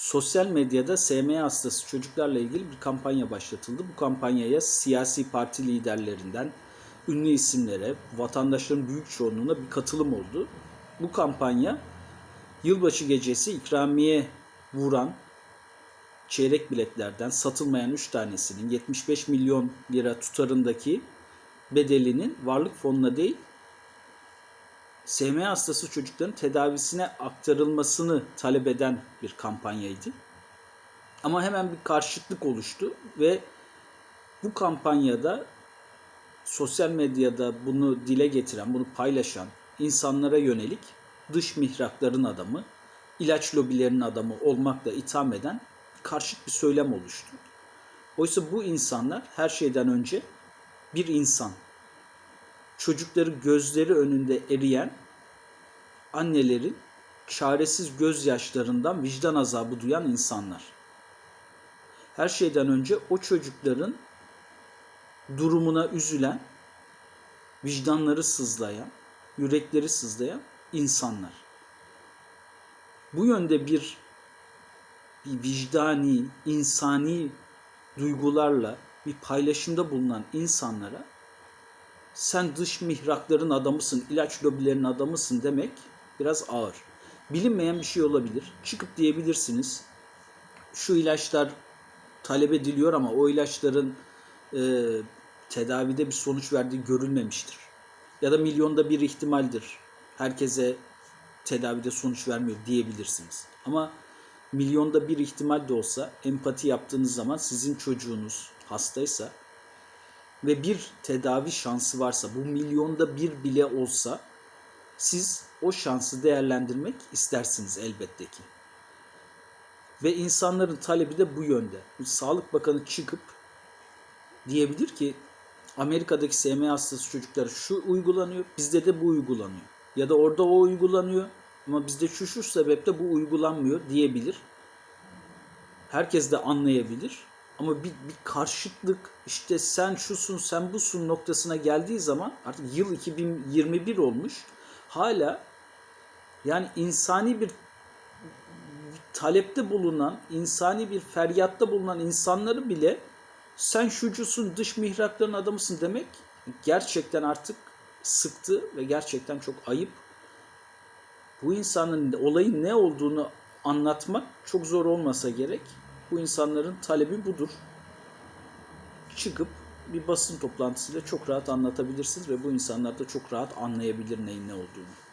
sosyal medyada SMA hastası çocuklarla ilgili bir kampanya başlatıldı. Bu kampanyaya siyasi parti liderlerinden ünlü isimlere, vatandaşların büyük çoğunluğuna bir katılım oldu. Bu kampanya yılbaşı gecesi ikramiye vuran çeyrek biletlerden satılmayan 3 tanesinin 75 milyon lira tutarındaki bedelinin varlık fonuna değil SMA hastası çocukların tedavisine aktarılmasını talep eden bir kampanyaydı. Ama hemen bir karşıtlık oluştu ve bu kampanyada sosyal medyada bunu dile getiren, bunu paylaşan insanlara yönelik dış mihrakların adamı, ilaç lobilerinin adamı olmakla itham eden karşıt bir söylem oluştu. Oysa bu insanlar her şeyden önce bir insan. Çocukları gözleri önünde eriyen annelerin çaresiz gözyaşlarından vicdan azabı duyan insanlar. Her şeyden önce o çocukların durumuna üzülen, vicdanları sızlayan, yürekleri sızlayan insanlar. Bu yönde bir, bir vicdani, insani duygularla bir paylaşımda bulunan insanlara sen dış mihrakların adamısın, ilaç lobilerinin adamısın demek biraz ağır. Bilinmeyen bir şey olabilir. Çıkıp diyebilirsiniz. Şu ilaçlar talep ediliyor ama o ilaçların e, tedavide bir sonuç verdiği görülmemiştir. Ya da milyonda bir ihtimaldir. Herkese tedavide sonuç vermiyor diyebilirsiniz. Ama milyonda bir ihtimal de olsa empati yaptığınız zaman sizin çocuğunuz hastaysa ve bir tedavi şansı varsa bu milyonda bir bile olsa siz o şansı değerlendirmek istersiniz elbette ki. Ve insanların talebi de bu yönde. Sağlık Bakanı çıkıp diyebilir ki Amerika'daki SMA hastası çocuklara şu uygulanıyor, bizde de bu uygulanıyor. Ya da orada o uygulanıyor ama bizde şu şu sebeple bu uygulanmıyor diyebilir. Herkes de anlayabilir. Ama bir, bir karşıtlık işte sen şusun sen busun noktasına geldiği zaman artık yıl 2021 olmuş. Hala yani insani bir talepte bulunan, insani bir feryatta bulunan insanları bile sen şucusun, dış mihrakların adamısın demek gerçekten artık sıktı ve gerçekten çok ayıp. Bu insanın olayın ne olduğunu anlatmak çok zor olmasa gerek. Bu insanların talebi budur. Çıkıp bir basın toplantısıyla çok rahat anlatabilirsiniz ve bu insanlar da çok rahat anlayabilir neyin ne olduğunu.